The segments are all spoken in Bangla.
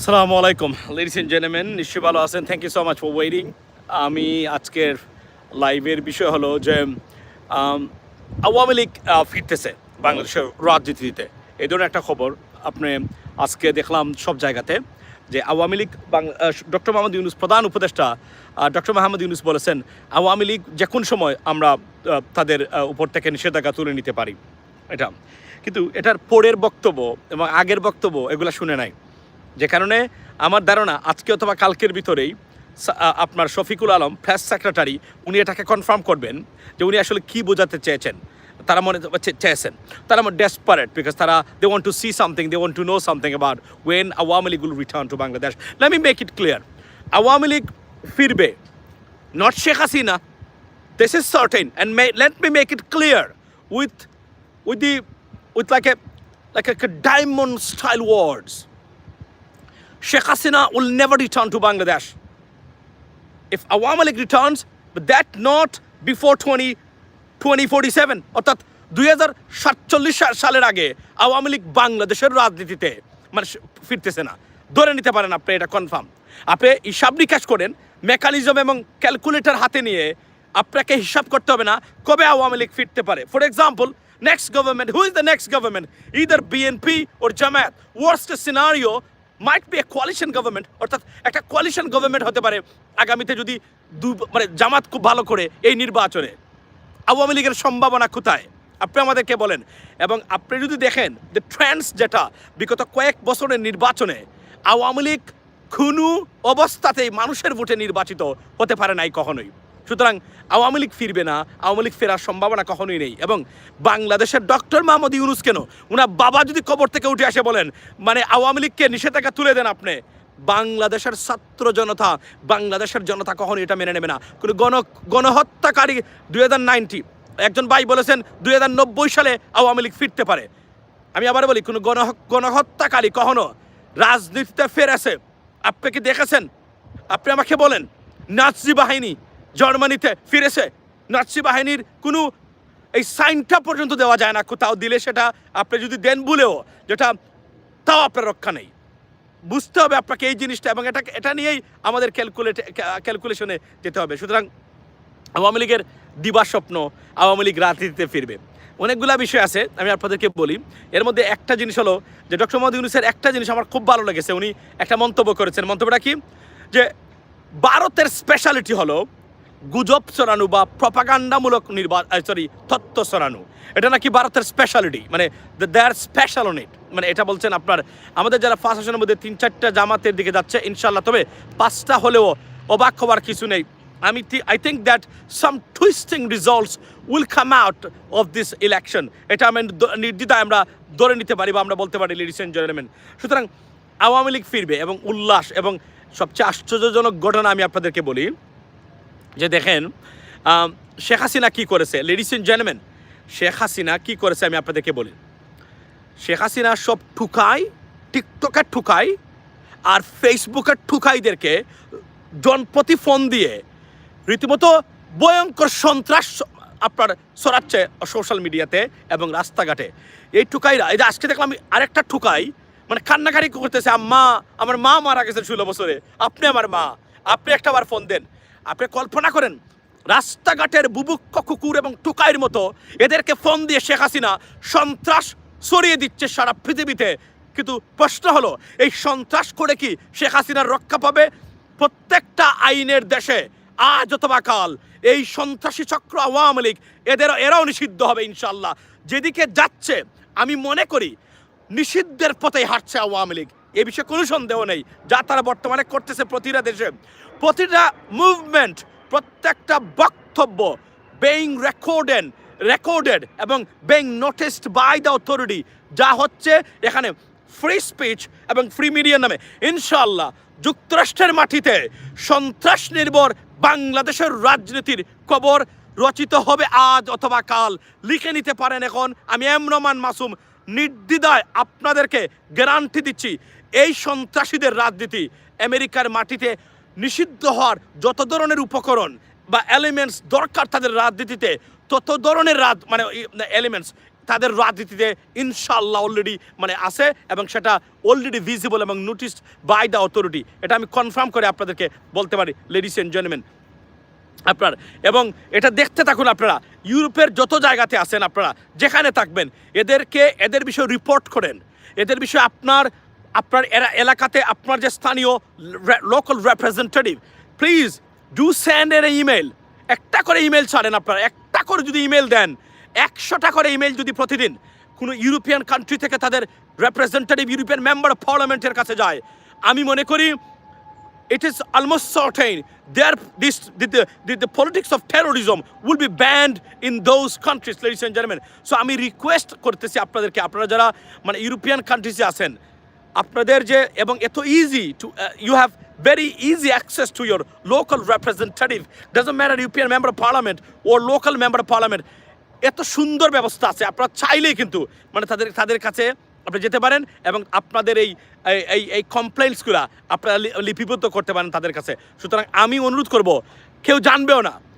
আসসালামু আলাইকুম। লেডিস এন্ড জেন্টলম্যান নিশ্চয়ই ভালো আছেন। Thank you so much for waiting আমি আজকের লাইভের বিষয় হলো যে আওয়ামী লীগ ফিরতেছে বাংলাদেশের রাজনীতিতে। এই ধরনের একটা খবর আপনি আজকে দেখলাম সব জায়গাতে যে আওয়ামী লীগ ডক্টর মোহাম্মদ ইউনুস প্রধান উপদেষ্টা ডক্টর মোহাম্মদ ইউনুস বলেছেন, আওয়ামী লীগ যে কোন সময় আমরা তাদের উপর থেকে নিষেধাজ্ঞা তুলে নিতে পারি। এটা। কিন্তু এটার পরের বক্তব্য এবং আগের বক্তব্য এগুলো শুনে নাই। যে কারণে আমার ধারণা আজকে অথবা কালকের ভিতরেই আপনার শফিকুল আলম প্রেস সেক্রেটারি উনি এটাকে কনফার্ম করবেন যে উনি আসলে কি বোঝাতে চেয়েছেন। তারা মনে চেয়েছেন। তারা মনে ডেসপারেট বিকজ তারা they want to see something they want to know something about when Awami League will return to Bangladesh. Let me make it clear Awami League ফিরবে not Sheikh Hasina this is certain and may, let me make it clear with with the with like a like a, diamond style words Sheikh Hasina will never return to Bangladesh. If Awami League returns, but that not before 20 2047 অর্থাৎ দুই হাজার সাতচল্লিশ সালের আগে আওয়ামী লীগ বাংলাদেশের রাজনীতিতে মানে ফিরতেছে না। ধরে নিতে পারেন আপনি, এটা কনফার্ম আপনি হিসাব নিকাশ করেন মেকানিজম এবং ক্যালকুলেটর হাতে নিয়ে আপনাকে হিসাব করতে হবে না, কবে আওয়ামী লীগ ফিরতে পারে। For example next government who is the next government either BNP or Jamaat worst scenario might be a coalition government অর্থাৎ একটা কোয়ালিশন গভর্নমেন্ট হতে পারে আগামীতে যদি দু মানে জামাত খুব ভালো করে এই নির্বাচনে। আওয়ামী লীগের সম্ভাবনা কোথায়? আপনি আমাদেরকে বলেন। এবং আপনি যদি দেখেন যে ট্রেন্ডস যেটা বিগত কয়েক বছরের নির্বাচনে আওয়ামী লীগ কোনো অবস্থাতেই মানুষের ভোটে নির্বাচিত হতে পারে নাই কখনোই। সুতরাং আওয়ামী লীগ ফিরবে না, আওয়ামী লীগ ফেরার সম্ভাবনা কখনোই নেই। এবং বাংলাদেশের ডক্টর মাহমুদ ইউনুস কেন? ওনার বাবা যদি কবর থেকে উঠে আসে বলেন মানে আওয়ামী লীগকে নিষেধাজ্ঞা তুলে দেন আপনি। বাংলাদেশের ছাত্র জনতা, বাংলাদেশের জনতা কখনো এটা মেনে নেবে না। কোনো গণ, গণহত্যাকারী দুই হাজার নাইনটি একজন ভাই বলেছেন, দুই হাজার নব্বই সালে আওয়ামী লীগ ফিরতে পারে। আমি আবার বলি, কোনো গণ, গণহত্যাকারী কখনো রাজনীতিতে ফেরেছে? আপনি কি দেখেছেন? আপনি আমাকে বলেন, নাৎসি বাহিনী জার্মানিতে ফিরেছে। নাৎসি বাহিনীর কোনো এই সাইনটা পর্যন্ত দেওয়া যায় না, কোথাও দিলে সেটা আপনি যদি দেন বলেও, যেটা তাও আপনার রক্ষা নেই। বুঝতে হবে আপনাকে এই জিনিসটা এবং এটা এটা নিয়েই আমাদের ক্যালকুলেট ক্যালকুলেশনে যেতে হবে। সুতরাং আওয়ামী লীগের দিবা স্বপ্ন আওয়ামী লীগ রাজনীতিতে ফিরবে। অনেকগুলা বিষয় আছে, আমি আপনাদেরকে বলি। এর মধ্যে একটা জিনিস হলো যে ডক্টর মোহাম্মদ ইউনুসের একটা জিনিস আমার খুব ভালো লেগেছে। উনি একটা মন্তব্য করেছেন। মন্তব্যটা কি? যে ভারতের স্পেশালিটি হলো গুজব ছড়ানো বা প্রপাগান্ডামূলক নির্বা সরি তথ্য ছড়ানো। এটা নাকি ভারতের স্পেশালিটি মানে দে আর স্পেশাল অন ইট মানে এটা বলছেন আপনার, আমাদের যারা ফার্স্ট আসনের মধ্যে তিন চারটা জামাতের দিকে যাচ্ছে ইনশাল্লাহ তবে পাঁচটা হলেও অবাক হওয়ার কিছু নেই। আমি I think that some twisting results will come out of this election এটা আমি নির্দ্বিধায় আমরা ধরে নিতে পারি বা আমরা বলতে পারি লেডিস অ্যান্ড জেন্টলম্যান সুতরাং আওয়ামী লীগ ফিরবে এবং উল্লাস এবং সবচেয়ে আশ্চর্যজনক ঘটনা আমি আপনাদেরকে বলি যে দেখেন শেখ হাসিনা কী করেছে? Ladies and gentleman Sheikh Hasina কী করেছে আমি আপনাদেরকে বলি। শেখ হাসিনা সব ঠুকাই টিকটকের ঠুকাই আর ফেসবুকের ঠুকাইদেরকে জনপ্রতি ফোন দিয়ে রীতিমতো ভয়ঙ্কর সন্ত্রাস আপনার ছড়াচ্ছে সোশ্যাল মিডিয়াতে এবং রাস্তাঘাটে। এই ঠুকাইরা, এই যে আজকে দেখলাম আমি আরেকটা ঠুকাই মানে কান্নাকারি করতেছে, আম্মা, আমার মা মারা গেছে ষোলো বছরে, আপনি আমার মা, আপনি একটা বার ফোন দেন। আপনি কল্পনা করেন, রাস্তাঘাটের বুবুক্ষ কুকুর এবং টুকাইয়ের মতো এদেরকে ফোন দিয়ে শেখ হাসিনা সন্ত্রাস ছড়িয়ে দিচ্ছে সারা পৃথিবীতে। কিন্তু প্রশ্ন হলো, এই সন্ত্রাস করে কি শেখ হাসিনার রক্ষা পাবে? প্রত্যেকটা আইনের দেশে আজ অথবা কাল এই সন্ত্রাসী চক্র আওয়ামী লীগ এদের এরাও নিষিদ্ধ হবে ইনশাল্লাহ যেদিকে যাচ্ছে, আমি মনে করি নিষিদ্ধের পথেই হাঁটছে আওয়ামী লীগ। এ বিষয়ে কোনো সন্দেহ নেই। যা তারা বর্তমানে করতেছে প্রতিটা দেশে। প্রতিটা মুভমেন্ট প্রত্যেকটা বক্তব্য বেইং রেকর্ডেন রেকর্ডেড এবং being noticed by the authority যা হচ্ছে এখানে ফ্রি স্পিচ এবং ফ্রি মিডিয়ার নামে। ইনশাল্লাহ যুক্তরাষ্ট্রের মাটিতে সন্ত্রাস নির্ভর বাংলাদেশের রাজনীতির কবর রচিত হবে আজ অথবা কাল। লিখে নিতে পারেন এখন, আমি এম রহমান মাসুম, নির্দ্বিধায় আপনাদেরকে গ্যারান্টি দিচ্ছি, এই সন্ত্রাসীদের রাজনীতি আমেরিকার মাটিতে নিষিদ্ধ হওয়ার যত ধরনের উপকরণ বা এলিমেন্টস দরকার তাদের রাজনীতিতে, তত ধরনের রাজ মানে এলিমেন্টস তাদের রাজনীতিতে ইনশাল্লাহ অলরেডি মানে আছে এবং সেটা অলরেডি ভিজিবল এবং নোটিস বাই দ্য অথরিটি এটা আমি কনফার্ম করে আপনাদেরকে বলতে পারি লেডিস অ্যান্ড জেন্টলম্যান আপনার, এবং এটা দেখতে থাকুন আপনারা, ইউরোপের যত জায়গাতে আছেন আপনারা, যেখানে থাকবেন, এদেরকে, এদের বিষয়ে রিপোর্ট করেন। এদের বিষয়ে আপনার আপনার এলাকাতে আপনার যে স্থানীয় local representative please do send এর ইমেল একটা করে ইমেল ছাড়েন আপনারা একটা করে যদি ইমেল দেন একশোটা করে ইমেল যদি প্রতিদিন কোনো ইউরোপিয়ান কান্ট্রি থেকে তাদের রিপ্রেজেন্টেটিভ ইউরোপিয়ান মেম্বার অফ পার্লামেন্টের কাছে যায় আমি মনে করি it is almost certain there this the, the, the, politics of terrorism will be banned in those countries ladies and gentlemen so আমি রিকোয়েস্ট করতেছি আপনাদেরকে আপনারা যারা মানে ইউরোপিয়ান কান্ট্রিজে আছেন আপনাদের যে, এবং এত easy to you have access to your local representative. Doesn't matter european member of parliament or local member of parliament. এত সুন্দর ব্যবস্থা আছে, আপনারা চাইলেই কিন্তু মানে তাদের তাদের কাছে আপনি যেতে পারেন এবং আপনাদের এই- এই এই কমপ্লেন্টসগুলো আপনারা লিপিবদ্ধ করতে পারেন তাদের কাছে। সুতরাং আমি অনুরোধ করব, কেউ জানবেও না।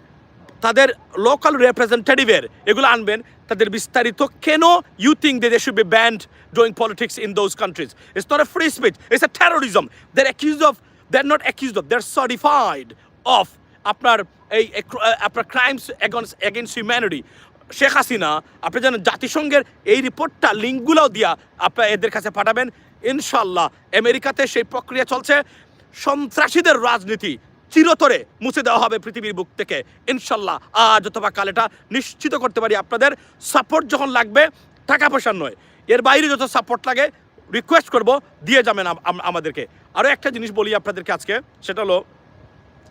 তাদের লোকাল রিপ্রেজেন্টেটিভের এগুলো আনবেন, তাদের বিস্তারিত কেন you think they they should be banned doing politics in those countries it's not a free speech it's a terrorism they're accused of they're not accused of they're certified of আপনার এই আপনার crimes against against humanity Sheikh Hasina, আপনি যেন জাতিসংঘের এই রিপোর্টটা লিঙ্কগুলোও দিয়া আপনার এদের কাছে পাঠাবেন। ইনশাল্লাহ আমেরিকাতে সেই প্রক্রিয়া চলছে। সন্ত্রাসীদের রাজনীতি চিরতরে মুছে দেওয়া হবে পৃথিবীর বুক থেকে। ইনশাল্লাহ আজ অথবা কাল এটা নিশ্চিত করতে পারি আপনাদের। সাপোর্ট যখন লাগবে, টাকা পয়সার নয়, এর বাইরে যত সাপোর্ট লাগে রিকোয়েস্ট করব, দিয়ে যাবেন আম- আম- আমাদেরকে। আরও একটা জিনিস বলি আপনাদেরকে আজকে, সেটা হলো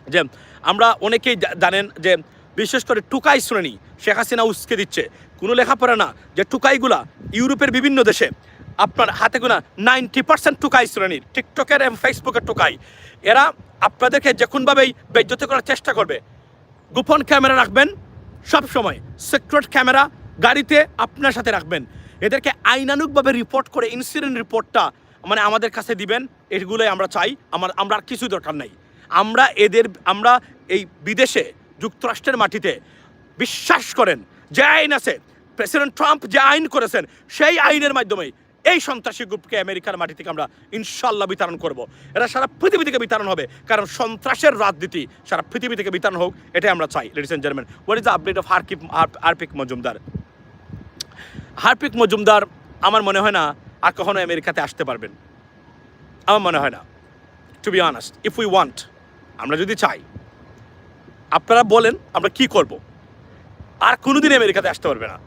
যে আমরা অনেকেই জানেন যে বিশেষ করে টুকাই শ্রেণি, শেখ হাসিনা উস্কে দিচ্ছে। কোনো লেখাপড়া না, যে টুকাইগুলা ইউরোপের বিভিন্ন দেশে আপনার হাতে গোনা নাইনটি পার্সেন্ট টুকাই শ্রেণির, টিকটকের এবং ফেসবুকের টুকাই। এরা আপনাদেরকে যে কোনোভাবেই বেজ্জতি করার চেষ্টা করবে। গোপন ক্যামেরা রাখবেন, সব সময়। সিক্রেট ক্যামেরা গাড়িতে আপনার সাথে রাখবেন। এদেরকে আইনানুগভাবে রিপোর্ট করে ইনসিডেন্ট রিপোর্টটা মানে আমাদের কাছে দিবেন, এগুলোই আমরা চাই। আমার, আমরা আর কিছুই দরকার নাই। আমরা এদের, আমরা এই বিদেশে, যুক্তরাষ্ট্রের মাটিতে বিশ্বাস করেন, যে আইন আছে। প্রেসিডেন্ট ট্রাম্প যে আইন করেছেন, সেই আইনের মাধ্যমে এই সন্ত্রাসী গ্রুপকে আমেরিকার মাটি থেকে আমরা ইনশাল্লাহ বিতরণ করব। এরা সারা পৃথিবী থেকে বিতরণ হবে, কারণ সন্ত্রাসের রাজনীতি সারা পৃথিবী থেকে বিতরণ হোক, এটাই আমরা চাই ladies and gentleman what is the update of হারকিপ Harpic Majumdar? Harpic Majumdar, আমার মনে হয় না আর কখনো আমেরিকাতে আসতে পারবেন। আমার মনে হয় না। To be honest if we want আমরা যদি চাই, আপনারা বলেন আমরা কি করব। আর কোনোদিন আমেরিকাতে আসতে পারবে না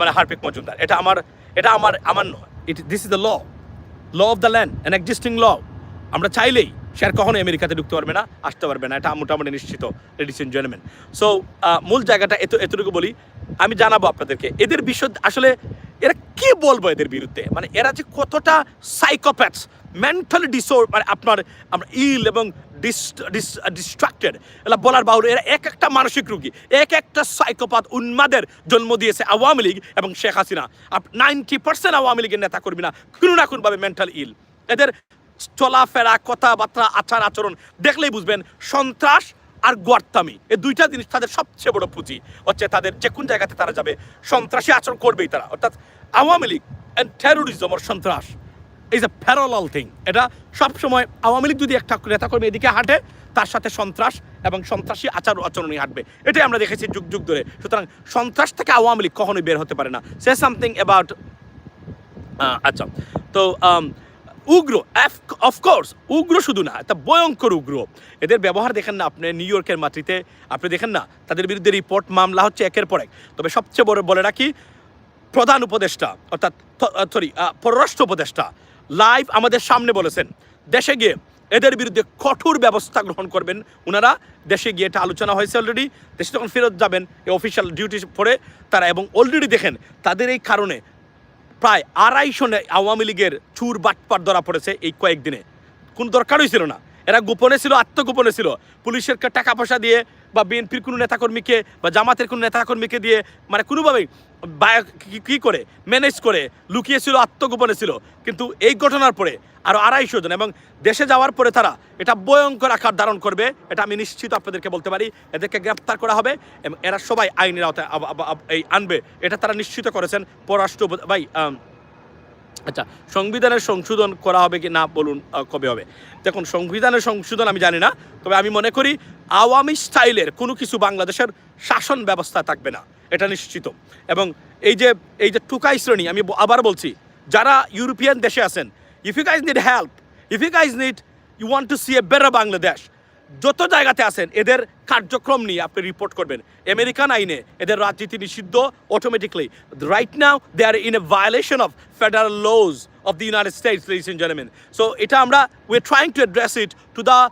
মানে হারপিক মজুমদার। এটা আমার এটা আমার আমার নয়। It this is the law law of the land an existing law আমরা চাইলেই সে আর কখনো আমেরিকাতে ঢুকতে পারবে না, আসতে পারবে না। এটা মোটামুটি নিশ্চিত লেডিস এন্ড জেন্টলম্যান সো মূল জায়গাটা এত, এতটুকু বলি। আমি জানাব আপনাদেরকে। এদের বিশ্ব আসলে এরা কি বলব এদের বিরুদ্ধে? মানে এরা যে কতটা সাইকোপ্যাথস মেন্টালি ডিসোর মানে আপনার, আমরা ইল এবং ডিস্ট্রাক্টেড এলা বলার বাহুরে এরা এক একটা মানসিক রোগী, এক একটা সাইকোপাত উন্মাদের জন্ম দিয়েছে আওয়ামী লীগ এবং শেখ হাসিনা। নাইনটি পার্সেন্ট আওয়ামী লীগের নেতা কর্মীরা কোনো না কোনোভাবে মেন্টাল ইল এদের চলাফেরা, কথাবার্তা আচার আচরণ দেখলেই বুঝবেন, সন্ত্রাস আর গোয়ার্তামি। এই দুইটা জিনিস তাদের সবচেয়ে বড় পুঁজি। হচ্ছে তাদের যে কোন জায়গাতে তারা যাবে, সন্ত্রাসী আচরণ করবেই তারা। অর্থাৎ আওয়ামী লীগ অ্যান্ড টেরোরিজম আর সন্ত্রাস ইজ এ প্যারালাল থিং এটা সবসময় আওয়ামী লীগ যদি একটা নেতাকর্মী এদিকে হাঁটে, তার সাথে সন্ত্রাস এবং সন্ত্রাসী আচার আচরণই হাঁটবে। এটাই আমরা দেখেছি যুগ যুগ ধরে। সুতরাং সন্ত্রাস থেকে আওয়ামী লীগ কখনোই বের হতে পারে না। সে সামথিং অ্যাবাউট আচ্ছা। তো উগ্র অফকোর্স উগ্র শুধু না, একটা ভয়ঙ্কর উগ্র। এদের ব্যবহার দেখেন না আপনি নিউ ইয়র্কের মাটিতে, আপনি দেখেন না, তাদের বিরুদ্ধে রিপোর্ট মামলা হচ্ছে একের পর এক। তবে সবচেয়ে বড় বলে রাখি, প্রধান উপদেষ্টা, অর্থাৎ সরি পররাষ্ট্র উপদেষ্টা লাইভ আমাদের সামনে বলেছেন, দেশে গিয়ে এদের বিরুদ্ধে কঠোর ব্যবস্থা গ্রহণ করবেন। ওনারা দেশে গিয়ে এটা আলোচনা হয়েছে অলরেডি দেশে যখন ফেরত যাবেন, এই অফিসিয়াল ডিউটি পরে তারা, এবং অলরেডি দেখেন, তাদের এই কারণে প্রায় আড়াইশো আওয়ামী লীগের চুর বাটপাট ধরা পড়েছে এই কয়েকদিনে। কোনো দরকারই ছিল না। এরা গোপনে ছিল, আত্মগোপনে ছিল। পুলিশের টাকা পয়সা দিয়ে বা বিএনপির কোনো নেতাকর্মীকে বা জামাতের কোনো নেতাকর্মীকে দিয়ে মানে কোনোভাবেই কি- করে ম্যানেজ করে লুকিয়ে ছিল আত্মগোপনে ছিল। কিন্তু এই ঘটনার পরে আরও আড়াইশো জন এবং দেশে যাওয়ার পরে তারা এটা ভয়ঙ্কর আকার ধারণ করবে, এটা আমি নিশ্চিত আপনাদেরকে বলতে পারি। এদেরকে গ্রেপ্তার করা হবে এবং এরা সবাই আইনের আওতায় এই আনবে, এটা তারা নিশ্চিত করেছেন। পররাষ্ট্র ভাই আচ্ছা সংবিধানের সংশোধন করা হবে কি না বলুন কবে হবে? দেখুন, সংবিধানের সংশোধন আমি জানি না, তবে আমি মনে করি আওয়ামী স্টাইলের কোনো কিছু বাংলাদেশের শাসন ব্যবস্থা থাকবে না, এটা নিশ্চিত। এবং এই যে এই যে টুকাই শ্রেণি, আমি আবার বলছি, যারা ইউরোপিয়ান দেশে আছেন if you guys need help if you guys need you want to see a better Bangladesh যত জায়গাতে আছেন, এদের কার্যক্রম নিয়ে আপনি রিপোর্ট করবেন। আমেরিকান আইনে এদের রাজনীতি নিষিদ্ধ automatically right now they are in a violation of federal laws of the United States ladies and gentleman so এটা আমরা we trying to address it to the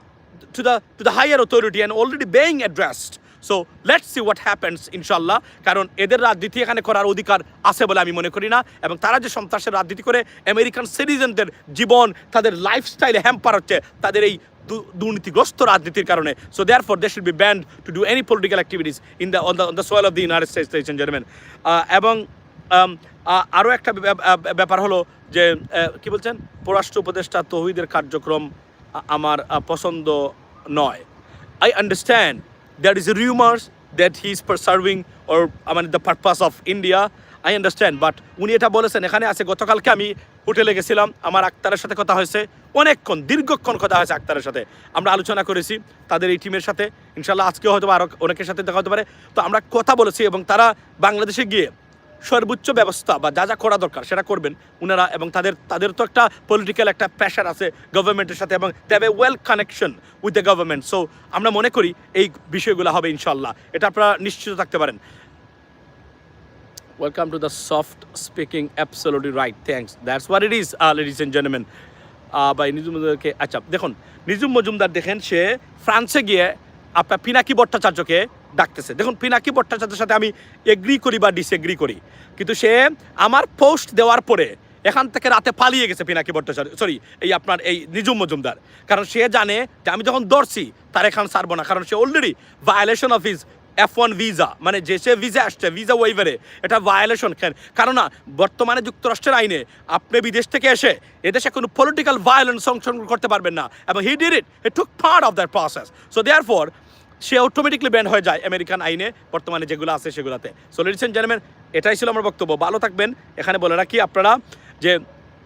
to the, to the higher authority and already being addressed. So let's see what happens ইনশাল্লাহ কারণ এদের রাজনীতি এখানে করার অধিকার আছে বলে আমি মনে করি না। এবং তারা যে সন্ত্রাসের রাজনীতি করে আমেরিকান সিটিজেনদের জীবন, তাদের লাইফস্টাইলে হ্যাম্পার হচ্ছে, তাদের এই দু- দুর্নীতিগ্রস্ত রাজনীতির কারণে। So therefore they should be banned to do any political activities in the on the on the soil of the United States ladies gentleman এবং um, আরও একটা ব্যাপার হলো যে কি বলছেন? পররাষ্ট্র উপদেষ্টা তৌহিদের কার্যক্রম আমার পছন্দ নয়। I understand that is a rumours that he is serving or মানে the purpose of India I understand but উনি এটা বলেছেন, এখানে আছে, গতকালকে আমি হোটেলে গেছিলাম, আমার আক্তারের সাথে কথা হয়েছে, অনেকক্ষণ, দীর্ঘক্ষণ কথা হয়েছে আক্তারের সাথে। আমরা আলোচনা করেছি তাদের এই টিমের সাথে ইনশাল্লাহ আজকেও হয়তো আরও অনেকের সাথে দেখা হতে পারে। তো আমরা কথা বলেছি এবং তারা বাংলাদেশে গিয়ে সর্বোচ্চ ব্যবস্থা বা যা যা করা দরকার সেটা করবেন। ওনারা এবং তাদের তাদের তো একটা পলিটিক্যাল একটা প্রেশার আছে গভর্নমেন্টের সাথে এবং they've a well connection with the government so আমরা মনে করি এই বিষয়গুলো হবে ইনশাল্লাহ এটা আপনারা নিশ্চিত থাকতে পারেন। Welcome to the soft speaking absolutely right thanks that's what it is ladies and gentleman বা নিজুম মজুমদারকে আচ্ছা দেখুন নিজুম মজুমদার দেখেন, সে ফ্রান্সে গিয়ে আপনার পিনাকি ভট্টাচার্যকে ডাকতেছে। দেখুন, পিনাকি ভট্টাচার্যের সাথে আমি এগ্রি করি বা ডিসএগ্রি করি। কিন্তু সে আমার পোস্ট দেওয়ার পরে এখান থেকে রাতে পালিয়ে গেছে পিনাকি ভট্টাচার্য। সরি এই আপনার, এই নিজুম মজুমদার কারণ সে জানে যে আমি যখন দর্শি তার এখান সারবো না। কারণ সে already violation of his F one visa মানে যে সে ভিসা আসছে ভিসা ওয়েভারে এটা ভায়োলেশন কারণ বর্তমানে যুক্তরাষ্ট্রের আইনে আপনি বিদেশ থেকে এসে এদেশে কোনো পলিটিক্যাল ভায়োলেন্স সংশোধন করতে পারবেন না, এবং he did it he took part of that process so therefore say automatically banned হয়ে যায় আমেরিকান আইনে, বর্তমানে যেগুলো আছে সেগুলোতে। সো লেডিস জেন্টলম্যান এটাই ছিল আমার বক্তব্য। ভালো থাকবেন। এখানে বলে রাখি আপনারা যে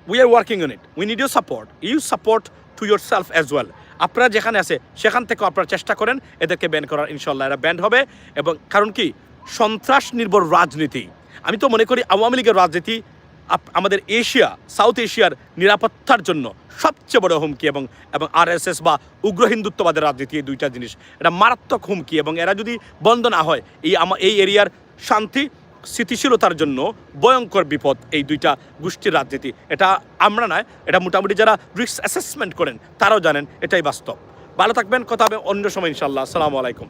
we are working in it we need you support you support to yourself as well আপনারা যেখানে আছে, সেখান থেকেও আপনারা চেষ্টা করেন এদেরকে ব্যান করার ইনশাল্লাহ এরা ব্যান্ড হবে। এবং কারণ কি? সন্ত্রাস নির্ভর রাজনীতি। আমি তো মনে করি আওয়ামী লীগের রাজনীতি আমাদের এশিয়া, সাউথ এশিয়ার নিরাপত্তার জন্য সবচেয়ে বড় হুমকি এবং এবং আরএসএস বা উগ্র হিন্দুত্ববাদের রাজনীতি এই দুইটা জিনিস। এটা মারাত্মক হুমকি এবং এরা যদি বন্ধ না হয়, এই এই এরিয়ার শান্তি স্থিতিশীলতার জন্য ভয়ঙ্কর বিপদ এই দুইটা গোষ্ঠীর রাজনীতি। এটা আমরা নয়, এটা মোটামুটি যারা রিস্ক অ্যাসেসমেন্ট করেন, তারাও জানেন, এটাই বাস্তব। ভালো থাকবেন, কথা হবে অন্য সময় ইনশাল্লাহ আসসালামু আলাইকুম।